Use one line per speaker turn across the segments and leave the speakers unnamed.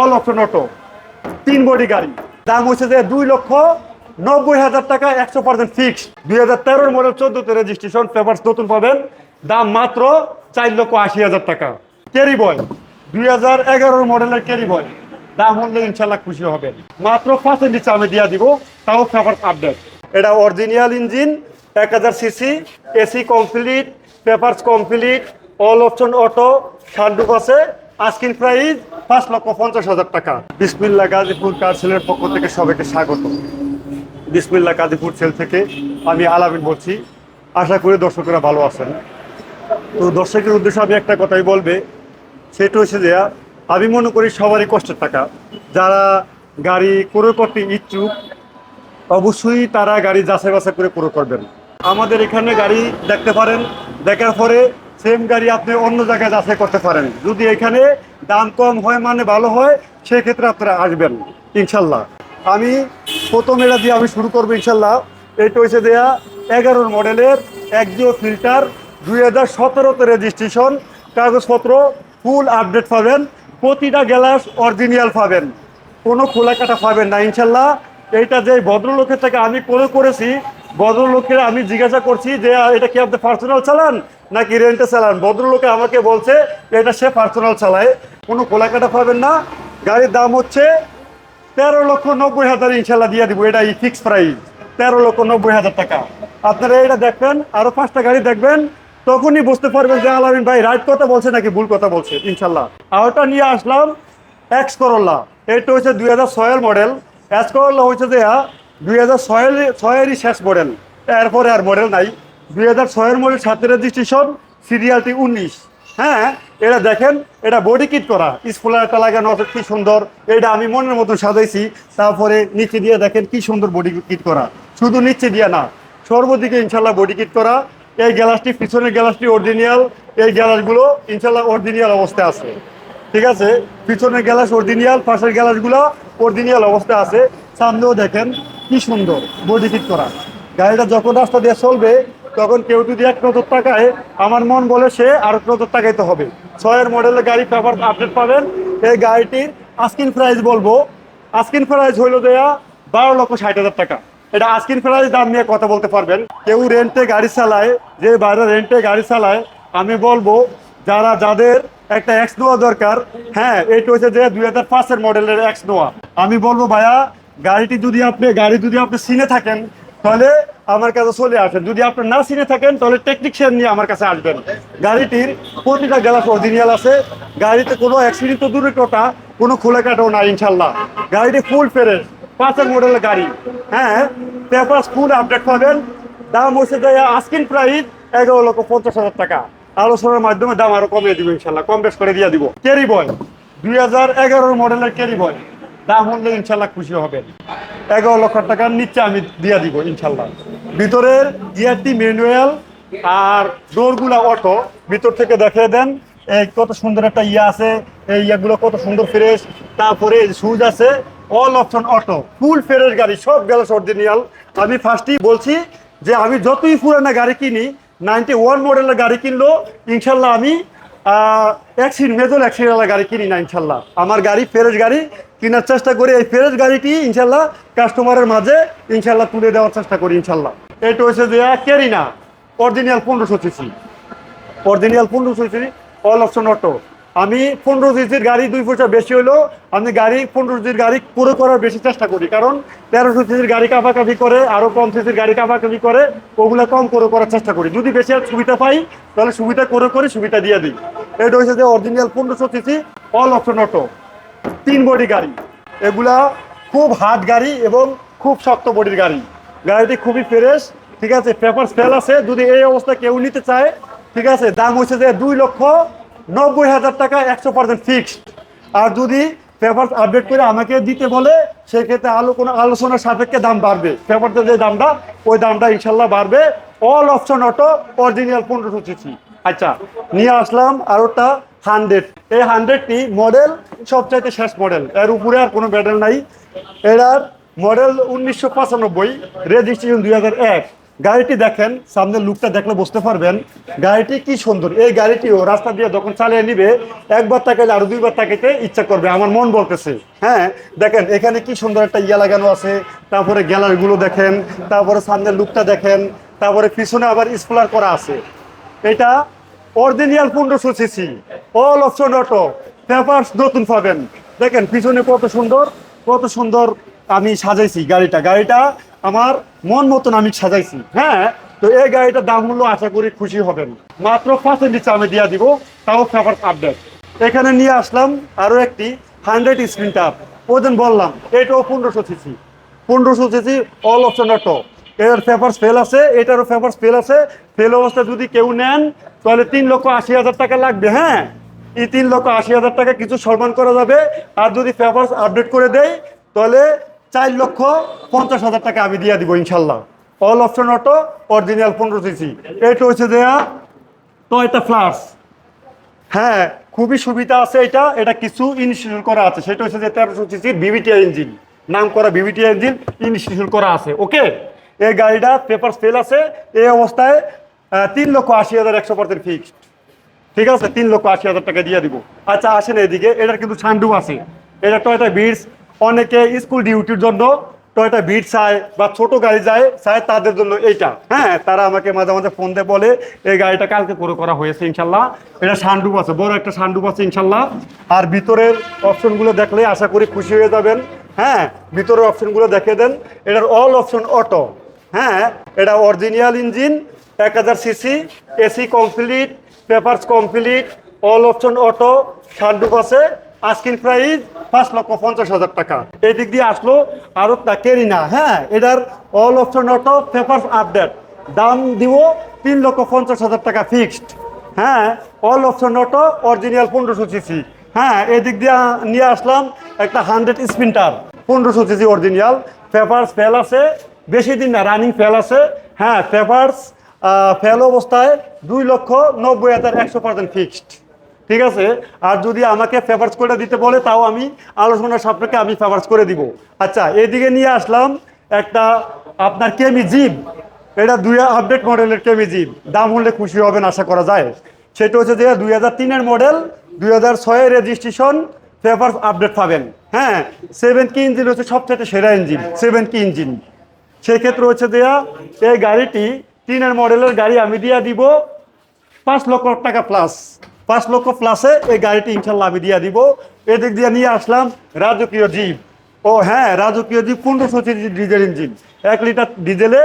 All option auto, তিন body গাড়ি। দাম হচ্ছে যে দুই লক্ষ নব্বই হাজার টাকা, একশো পার্সেন্ট ফিক্সড। দুই হাজার তেরোর মডেল চোদ্দতে রেজিস্ট্রেশন পেপার নতুন পাবেন। দাম মাত্র চার লক্ষ আশি হাজার টাকা। ক্যারি বয় দুই হাজার এগারোর মডেলের ক্যারি বয় দাম হলে ইনশাল্লাহ খুশি হবেন মাত্র নিচে আমি দিয়ে দিব, তাও পেপার আপডেট এটা অরিজিনাল ইঞ্জিন এক হাজার CC AC complete papers complete all option auto sunroof আছে। আস্কিং প্রাইস পাঁচ লক্ষ পঞ্চাশ হাজার টাকা। বিসমিল্লা গাজীপুর কার সেলের পক্ষ থেকে সবাইকে স্বাগত। বিসমিল্লা গাজীপুর সেল থেকে আমি আলামিন বলছি। আশা করি দর্শকেরা ভালো আছেন। তো দর্শকের উদ্দেশ্যে আমি একটা কথাই বলবে। সেটা হচ্ছে যে, আমি মনে করি সবারই কষ্টের টাকা। যারা গাড়ি ক্রয় করতে ইচ্ছুক, অবশ্যই তারা গাড়ি যাচাই বাছাই করে ক্রয় করবেন। আমাদের এখানে গাড়ি দেখতে পারেন। দেখার পরে সেম গাড়ি আপনি অন্য জায়গায় যাচাই করতে পারেন। যদি এখানে দাম কম হয় মানে ভালো হয়, সেক্ষেত্রে আপনারা আসবেন, ইনশাল্লাহ। আমি প্রথম এটা দিয়ে আমি শুরু করব, ইনশাল্লাহ। এটা হয়েছে দেয়া এগারোর মডেলের একজিও ফিল্টার দুই হাজার সতেরোতে রেজিস্ট্রেশন কাগজপত্র ফুল আপডেট পাবেন, প্রতিটা গ্লাস অরিজিনাল পাবেন। কোনো খোলা কাটা পাবেন না, ইনশাল্লাহ। এইটা যে ভদ্রলোকের থেকে আমি করে করেছি, ভদ্রলোকের আমি জিজ্ঞাসা করছি যে, এটা কি আপনি পার্সোনাল চালান? নাকি রেন্টে চালান? ভদ্রলোকে আমাকে বলছে, এটা সে পার্সোনাল চালায়। কোনো খোলা কাটা পাবেন না। গাড়ির দাম হচ্ছে তেরো লক্ষ নব্বই হাজার ইনশাল্লাহ দিয়ে দিব। এটা এই ফিক্স প্রাইস তেরো লক্ষ নব্বই হাজার টাকা। আপনারা এটা দেখবেন, আরও পাঁচটা গাড়ি দেখবেন, তখনই বুঝতে পারবেন যে আলামিন ভাই রাইট কথা বলছে নাকি ভুল কথা বলছে, ইনশাল্লাহ। আর ওটা নিয়ে আসলাম এক্স করল্লা এটা হচ্ছে দুই হাজার ছয়ের মডেল এক্স করল্লা হচ্ছে যে, দুই হাজার ছয়ের ছয়েরই শেষ মডেল এরপরে আর মডেল নাই। দুই হাজার ছয়ের মডেল সাথে রেজিস্ট্রেশন, সিরিয়ালটি উনিশ। হ্যাঁ এটা দেখেন, এটা বডি কিট করা। স্কুলারটা লাগানো আছে, কি সুন্দর। এটা আমি মনের মতন সাজাইছি। তারপরে নিচে দিয়ে দেখেন কি সুন্দর বডি কিট করা। শুধু নিচে দিয়ে না, সর্বদিকে ইনশাল্লাহ বডি কিট করা। এই গ্যালাসটি, পিছনের গ্যালাসটি অরিজিনাল এই গ্যালাসগুলো ইনশাল্লাহ অরিজিনাল অবস্থায় আছে। ঠিক আছে? পিছনের গ্যালাস অরিজিনাল পাশের গ্যালাসগুলো অরিজিনাল অবস্থায় আছে। সামনেও দেখেন কি সুন্দর বডি কিট করা। গাড়িটা যখন রাস্তা দিয়ে চলবে তখন কেউ যদি এক নজর টাকায় আমার মন বলে সে আর এক নজর তাকাইতে হবে। ছয়ের মডেলের গাড়ি পেপার আপডেট পাবেন। এই গাড়িটির আস্কিন প্রাইস বলব। আস্কিন প্রাইস হইল দেয়া বারো লক্ষ ষাট হাজার টাকা। এটা আস্কিন প্রাইস দাম নিয়ে কথা বলতে পারবেন। কেউ রেন্টে গাড়ি চালায়, যে বাইরে রেন্টে গাড়ি চালায়, আমি বলব, যারা, যাদের একটা এক্স নোয়া দরকার হ্যাঁ এইটা হচ্ছে যে দুই হাজার পাঁচের মডেলের এক্স নোয়া। আমি বলব, ভাইয়া, গাড়িটি যদি আপনি, গাড়ি যদি আপনি চিনে থাকেন তাহলে আমার কাছে চলে আসেন। যদি আপনি না চিনে থাকেন, তাহলে টেকনিশিয়ান নিয়ে আমার কাছে আসবেন। গাড়িটির প্রতিটা গ্যালাস অরিজিনাল আছে। গাড়িতে কোনো অ্যাক্সিডেন্ট তো দূরের কথা কোনো খোলা কাটাও না ইনশাল্লাহ। গাড়িটি ফুল ফেরেস পাঁচের মডেলের গাড়ি। হ্যাঁ পেপার ফুল আপডেট পাবেন। দাম হচ্ছে আস্কিন প্রাইস এগারো লক্ষ পঞ্চাশ হাজার টাকা। আলোচনার মাধ্যমে দাম আরও কমিয়ে দিব, ইনশাল্লাহ। কম বেশ করে দিয়ে দিব। ক্যারি বয় দুই হাজার এগারোর মডেলের ক্যারি বয় দাম হলে ইনশাল্লাহ খুশি হবেন। এগারো লক্ষ টাকার নিচে আমি দিয়ে দিব, ইনশাল্লাহ। ভিতরের গিয়ারটি ম্যানুয়াল আর ডোরগুলা অটো। ভিতর থেকে দেখে দেন, এই কত সুন্দর একটা ইয়া আছে, এই ইয়াগুলো কত সুন্দর ফ্রেশ। তারপরে সুজ আছে all option auto full fresh গাড়ি, সব গ্যালাস অরিজিনাল আমি ফার্স্টই বলছি যে আমি যতই পুরানা গাড়ি কিনি নাইনটি ওয়ান মডেলের গাড়ি কিনলো, ইনশাল্লাহ আমি অ্যাক্সিডেন্ট মেজর অ্যাক্সিডেন্ট গাড়ি কিনি না, ইনশাল্লাহ। আমার গাড়ি ফ্রেশ গাড়ি কেনার চেষ্টা করি, এই ফ্রেশ গাড়িটি ইনশাল্লাহ কাস্টমারের মাঝে ইনশাল্লাহ তুলে দেওয়ার চেষ্টা করি, ইনশাল্লাহ। এটা হচ্ছে যে ক্যারিনা অরিজিনাল পনেরোশো সিসি অরিজিনাল পনেরোশো সিসি অল অপশন অটো আমি পনেরো সিসির গাড়ি দুই পয়সা বেশি হলেও আমি গাড়ি, পনেরো সিসির গাড়ি পুরো করার বেশি চেষ্টা করি। কারণ তেরোশো সিসির গাড়ি কাপাকাপি করে আরও কম সিসির গাড়ি কাপাকাপি করে, ওগুলো কম করে করার চেষ্টা করি। যদি বেশি আর সুবিধা পাই, তাহলে সুবিধা করে করে সুবিধা দিয়ে দিই। এটা হচ্ছে যে অরিজিনাল পনেরোশো সিসি অল অপশন অটো তিন বডি গাড়ি। এগুলা খুব হার্ড গাড়ি এবং খুব শক্ত বডির গাড়ি। গাড়িটি খুবই ফ্রেশ ঠিক আছে? পেপার ফেল আছে। যদি এই অবস্থা কেউ নিতে চায়, ঠিক আছে? দাম হচ্ছে যে দুই লক্ষ নব্বই হাজার টাকা একশো পার্সেন্ট ফিক্সড আর যদি পেপার আপডেট করে আমাকে দিতে বলে, সেক্ষেত্রে আলো কোনো আলোচনার সাপেক্ষে দাম বাড়বে। পেপারতে যে দামটা, ওই দামটা ইনশাল্লাহ বাড়বে। অল অপশন অটো অরিজিনাল পনেরোশো সিসি আচ্ছা নিয়ে আসলাম আরোটা হান্ড্রেড এই হান্ড্রেডটি মডেল সবচাইতে শেষ মডেল এর উপরে আর কোনো মডেল নাই। এটার মডেল উনিশশো পঁচানব্বই রেজিস্ট্রেশন দুই হাজার এক। গাড়িটি দেখেন সামনে লুকটা দেখলে বুঝতে পারবেন। গাড়িটি কি সুন্দর। এই গাড়িটিও রাস্তা দিয়ে যখন চালিয়ে নিবে, একবার তাকাইলে আরও দুইবার তাকাইতে ইচ্ছা করবে, আমার মন বলতেছে। হ্যাঁ দেখেন, এখানে কি সুন্দর একটা ইয়া লাগানো আছে। তারপরে গ্যালারিগুলো দেখেন, তারপরে সামনের লুকটা দেখেন, তারপরে পিছনে আবার স্পোলার করা আছে। এটা অরিজিনাল পনেরোশো CC all option auto papers নতুন পাবেন। দেখেন, পিছনে কত সুন্দর কত সুন্দর আমি সাজাইছি গাড়িটা। গাড়িটা আমার মন মতন আমি সাজাইছি। হ্যাঁ তো এই গাড়িটার দাম মূল্য আশা করি খুশি হবেন। মাত্র নিচে আমি দিয়ে দিব, তাও পেপার আপডেট এখানে নিয়ে আসলাম আরও একটি হান্ড্রেড স্ক্রিন টাপ ওজন বললাম, এটাও পনেরোশো সিসি পনেরোশো সিসি অল অপশন অটো এর পেপার ফেল আছে, এটারও পেপার ফেল আছে। ফেল অবস্থা যদি কেউ নেন, তাহলে তিন লক্ষ আশি হাজার টাকা লাগবে হ্যাঁ? এই তিন লক্ষ আশি হাজার টাকা কিছু সম্মান করা যাবে। আর যদি পেপার আপডেট করে দেয়, তাহলে চার লক্ষ পঞ্চাশ হাজার টাকা আমি দিয়ে দিব, ইনশাল্লাহ। অল অপশন অটো অরিজিনাল পনেরো সিসি এটা হচ্ছে দেয়া টয়টা ফ্লাস হ্যাঁ খুবই সুবিধা আছে এটা। এটা কিছু ইনস্টিটিউট করা আছে। সেটা হচ্ছে যে, তেরোশো সিসি বিবিটিআই ইঞ্জিন নাম করা বিবিটিআই ইঞ্জিন ইনস্টল করা আছে, ওকে? এই গাড়িটা পেপার ফেল আছে। এই অবস্থায় তিন লক্ষ আশি হাজার একশো পার্সেন্ট ফিক্সড ঠিক আছে? তিন লক্ষ আশি হাজার টাকা দিয়ে দিব। আচ্ছা আসেন এদিকে। এটার কিন্তু সান্ডু আছে। এটা টয়টা বিটস অনেকে স্কুল ডিউটির জন্য টয়টা বিট চায় বা ছোট গাড়ি যায়, চায় তাদের জন্য এইটা। হ্যাঁ তারা আমাকে মাঝে মাঝে ফোন দিয়ে বলে, এই গাড়িটা কালকে করে করা হয়েছে ইনশাল্লাহ। এটা সান্ডুপ আছে, বড় একটা সান্ডুপ আছে ইনশাল্লাহ। আর ভিতরের অপশনগুলো দেখলে আশা করি খুশি হয়ে যাবেন। হ্যাঁ ভিতরের অপশনগুলো দেখে দেন। এটার অল অপশন অটো। হ্যাঁ এটা অরিজিনাল ইঞ্জিন, এক হাজার CC, AC complete, papers complete, all option auto sunroof আছে। আস্কিন প্রাইস পাঁচ লক্ষ পঞ্চাশ হাজার টাকা। এই দিক দিয়ে আসলো আরও তা কেরি না হ্যাঁ এটার all option auto papers update দাম দিব তিন লক্ষ পঞ্চাশ হাজার টাকা ফিক্সড হ্যাঁ অল অপশন অটো অরিজিনাল পনেরোশো সিসি হ্যাঁ এই দিক দিয়ে নিয়ে আসলাম একটা হান্ড্রেড স্পিন্টার পনেরোশো সিসি অরিজিনাল পেপারস ফেল আছে, বেশি দিন না রানিং ফেল আছে। হ্যাঁ পেপারস ফেল অবস্থায় দুই লক্ষ নব্বই হাজার একশো পার্সেন্ট ফিক্সড ঠিক আছে? আর যদি আমাকে ফেভার্স করে দিতে বলে, তাও আমি আলোচনার সাপেক্ষে আমি ফেভার্স করে দিব। আচ্ছা এদিকে নিয়ে আসলাম একটা আপনার কেমি জিপ এটা দুই আপডেট মডেলের কেমি জিপ দাম হলে খুশি হবেন, আশা করা যায়। সেটা হচ্ছে যে দুই হাজার তিনের মডেল দুই হাজার ছয়ের রেজিস্ট্রেশন পেপার আপডেট পাবেন। হ্যাঁ সেভেন কি ইঞ্জিন হচ্ছে সবচেয়ে সেরা ইঞ্জিন সেভেন কি ইঞ্জিন সেক্ষেত্রে হচ্ছে দেয়া এই গাড়িটি তিনের মডেলের গাড়ি আমি দিয়া দিব পাঁচ লক্ষ টাকা প্লাস পাঁচ লক্ষ প্লাসে এই গাড়িটি ইনশাল্লাহ আমি দিয়ে দিব। এদিক দিয়ে নিয়ে আসলাম রাজকীয় জিপ। ও হ্যাঁ রাজকীয় জিপ পনেরোশো সিসি ডিজেল ইঞ্জিন এক লিটার ডিজেলে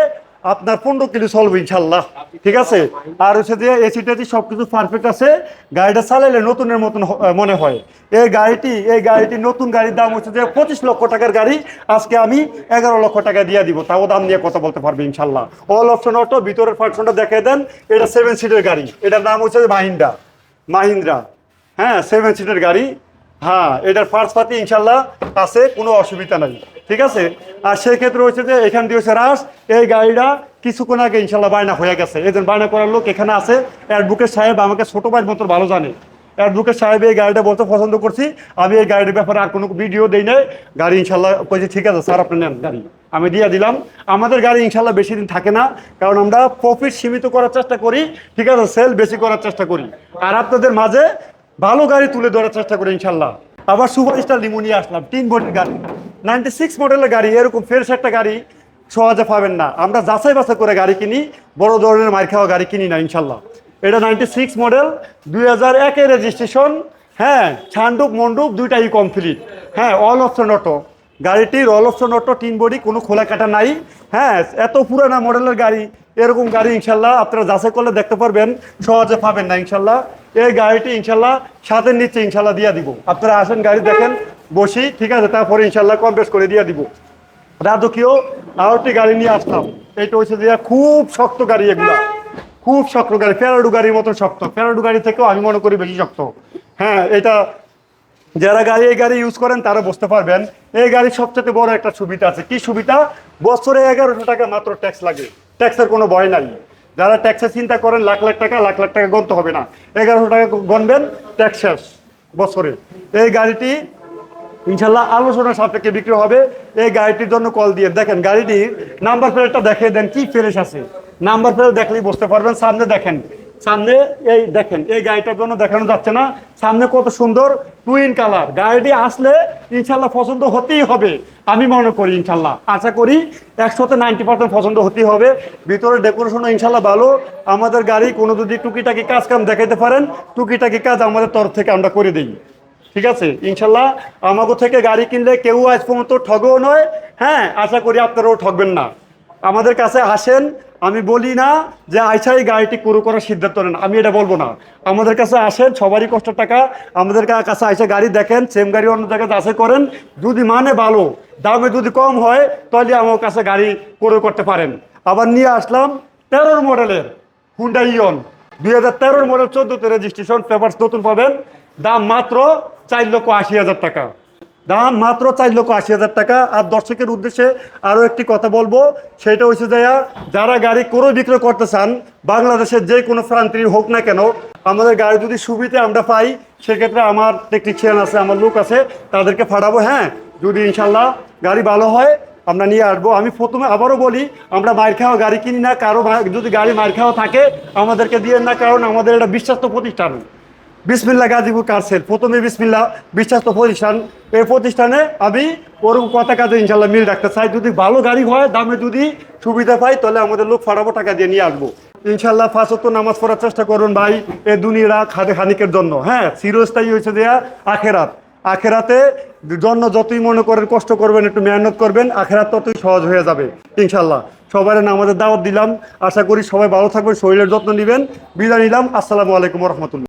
আপনার পনেরো কিলো চলবে ইনশাল্লাহ। ঠিক আছে? আর হচ্ছে যে এসি টেসি সব কিছু পারফেক্ট আছে। গাড়িটা চালাইলে নতুনের মতন মনে হয়। এই গাড়িটি এই গাড়িটি নতুন গাড়ির দাম হচ্ছে যে পঁচিশ লক্ষ টাকার গাড়ি। আজকে আমি এগারো লক্ষ টাকা দিয়ে দিব। তাও দাম নিয়ে কথা বলতে পারবে ইনশাল্লাহ। অল অপশন অটো ভিতরের ফাংশনটা দেখে দেন। এটা সেভেন সিটের গাড়ি। এটার নাম হচ্ছে যে মাহিন্দ্রা। হ্যাঁ সেভেন সিটের গাড়ি। হ্যাঁ এটার ফার্স্ট পাতি ইনশাল্লাহ আছে, কোনো অসুবিধা নাই। ঠিক আছে? আর সেই ক্ষেত্রে হচ্ছে যে, এখান দিয়ে হচ্ছে রাস এই গাড়িটা কিছুক্ষণ আগে ইনশাল্লাহ বায়না হয়ে গেছে। যে বায়না করার লোক এখানে আছে। অ্যাডভোকেট সাহেব আমাকে ছোট ভাই মতো ভালো জানে। অ্যাডভোকেট সাহেব এই গাড়িটা বলতে পছন্দ করছি। আমি এই গাড়ির ব্যাপারে আর কোনো ভিডিও দেই নাই। গাড়ি ইনশাল্লাহ কইছি, ঠিক আছে স্যার, আপনি নেন গাড়ি। আমি দিয়ে দিলাম। আমাদের গাড়ি ইনশাল্লাহ বেশি দিন থাকে না, কারণ আমরা প্রফিট সীমিত করার চেষ্টা করি। ঠিক আছে সেল বেশি করার চেষ্টা করি। আর আপনাদের মাঝে ভালো গাড়ি তুলে ধরার চেষ্টা করি ইনশাল্লাহ আবার সুপার স্টার নিয়ে আসলাম, তিন বডির গাড়ি। নাইনটি সিক্স মডেলের গাড়ি, এরকম ফ্রেশ একটা গাড়ি সহজে পাবেন না। আমরা যাচাই বাছাই করে গাড়ি কিনি, বড় ধরনের মার খাওয়া গাড়ি কিনি না ইনশাল্লাহ এটা নাইনটি সিক্স মডেল দুই হাজার একের রেজিস্ট্রেশন হ্যাঁ ছান্ডুপ মন্ডুপ দুইটাই কমপ্লিট হ্যাঁ অল অপশন অটো গাড়িটির অল অপশন অটো তিন বডি, কোনো খোলা কাটা নাই। হ্যাঁ এত পুরানা মডেলের গাড়ি, এরকম গাড়ি ইনশাল্লাহ আপনারা যাচাই করলে দেখতে পারবেন, সহজে পাবেন না ইনশাল্লাহ। এই গাড়িটি ইনশাল্লাহ সাতের নিচে ইনশাল্লাহ দিয়ে দিব। আপনারা আসেন গাড়ি দেখেন, বসি, ঠিক আছে, তারপরে ইনশাল্লাহ কম বেশ করে দিয়ে দিব। রাজকীয় আরও একটি গাড়ি নিয়ে আসলাম। এটা হচ্ছে যে খুব শক্ত গাড়ি এগুলা। খুব শক্ত গাড়ি, ফেরাডু গাড়ির মতো শক্ত। ফেরাডু গাড়ি থেকেও আমি মনে করি বেশি শক্ত। হ্যাঁ এটা যারা গাড়ি, এই গাড়ি ইউজ করেন, তারা বুঝতে পারবেন। এই গাড়ির সবচেয়ে বড় একটা সুবিধা আছে। কি সুবিধা? বছরে এগারোশো টাকা মাত্র ট্যাক্স লাগে। ট্যাক্সের কোনো ভয় নাই। যারা ট্যাক্সের চিন্তা করেন, লাখ লাখ টাকা, লাখ লাখ টাকা গণতে হবে না। এগারোশো টাকা গণবেন ট্যাক্স শেষ বছরে। এই গাড়িটি ইনশাল্লাহ আলোচনার সাপেক্ষে বিক্রি হবে। এই গাড়িটির জন্য কল দিয়ে। দেখেন, গাড়িটির নাম্বার প্লেটটা দেখে দেন, কি ফ্রেশ আছে। নাম্বার প্লেট দেখলেই বুঝতে পারবেন। সামনে দেখেন, সামনে এই দেখেন, এই গাড়িটার জন্য দেখানো যাচ্ছে না। সামনে কত সুন্দর টুইন কালার গাড়িটি আসলে ইনশাল্লাহ পছন্দ হতেই হবে, আমি মনে করি ইনশাল্লাহ। আশা করি একশোতে নাইনটি পার্সেন্ট পছন্দ হতেই হবে। ভিতরে ডেকোরেশনও ইনশাল্লাহ ভালো। আমাদের গাড়ি কোনো যদি টুকিটাকি কাজ কাম দেখাইতে পারেন, টুকিটাকি কাজ আমাদের তরফ থেকে আমরা করে দিই। ঠিক আছে? ইনশাল্লাহ আমাকে থেকে গাড়ি কিনলে কেউ আজ পর্যন্ত ঠগও নয়। হ্যাঁ আশা করি আপনারাও ঠকবেন না। আমাদের কাছে আসেন আমি বলি না যে আইসাই গাড়িটি কুরু করার সিদ্ধান্ত নেন। আমি এটা বলব না। আমাদের কাছে আসেন, সবারই কষ্ট টাকা। আমাদের কাছে আইসা গাড়ি দেখেন সেম গাড়ি অন্য জায়গায় যাচাই করেন। যদি মানে ভালো, দামে যদি কম হয়, তাহলে আমার কাছে গাড়ি কুরু করতে পারেন। আবার নিয়ে আসলাম তেরোর মডেলের হুন্ডা ইয়ন দুই হাজার তেরোর মডেল চোদ্দোতে রেজিস্ট্রেশন পেপার নতুন পাবেন। দাম মাত্র চার লক্ষ আশি হাজার টাকা। দাম মাত্র চার লক্ষ আশি হাজার টাকা। আর দর্শকের উদ্দেশ্যে আরও একটি কথা বলব, সেটা হচ্ছে যাইয়া যারা গাড়ি ক্রয় বিক্রয় করতে চান, বাংলাদেশের যে কোনো প্রান্তির হোক না কেন, আমাদের গাড়ি যদি সুবিধা আমরা পাই, সেক্ষেত্রে আমার টেকনিশিয়ান আছে, আমার লোক আছে, তাদেরকে ফাটাবো হ্যাঁ। যদি ইনশাল্লাহ গাড়ি ভালো হয়, আমরা নিয়ে আসব। আমি প্রথমে আবারও বলি, আমরা মার খাওয়া গাড়ি কিনি না, কারও যদি গাড়ি মার খাওয়া থাকে, আমাদেরকে দিয়ে না, কারণ আমাদের এটা বিশ্বাস্ত প্রতিষ্ঠান। বিসমিল্লা গাজীপুর কারসেল প্রথমে বিসমিল্লা বিশ্বাস্ত প্রতিষ্ঠান। এই প্রতিষ্ঠানে আমি ওরকম কথা কাজে ইনশাল্লাহ মিল রাখতে চাই। যদি ভালো গাড়ি হয়, দামে যদি সুবিধা পাই, তাহলে আমাদের লোক ফাটাবো, টাকা দিয়ে নিয়ে আসব। ইনশাল্লাহ ফাঁসত্ব নামাজ পড়ার চেষ্টা করুন ভাই, এ দুনিয়া খাদে খানিকের জন্য। হ্যাঁ চিরস্থায়ী হয়েছে দেয়া আখেরাত। আখেরাতে জন্য যতই মনে করেন কষ্ট করবেন, একটু মেহনত করবেন, আখেরাত ততই সহজ হয়ে যাবে ইনশাল্লাহ সবাই আমাদের দাওয়াত দিলাম। আশা করি সবাই ভালো থাকবেন, শরীরের যত্ন নেবেন। বিদায় নিলাম। আসসালামু আলাইকুম রহমতুল্লাহ।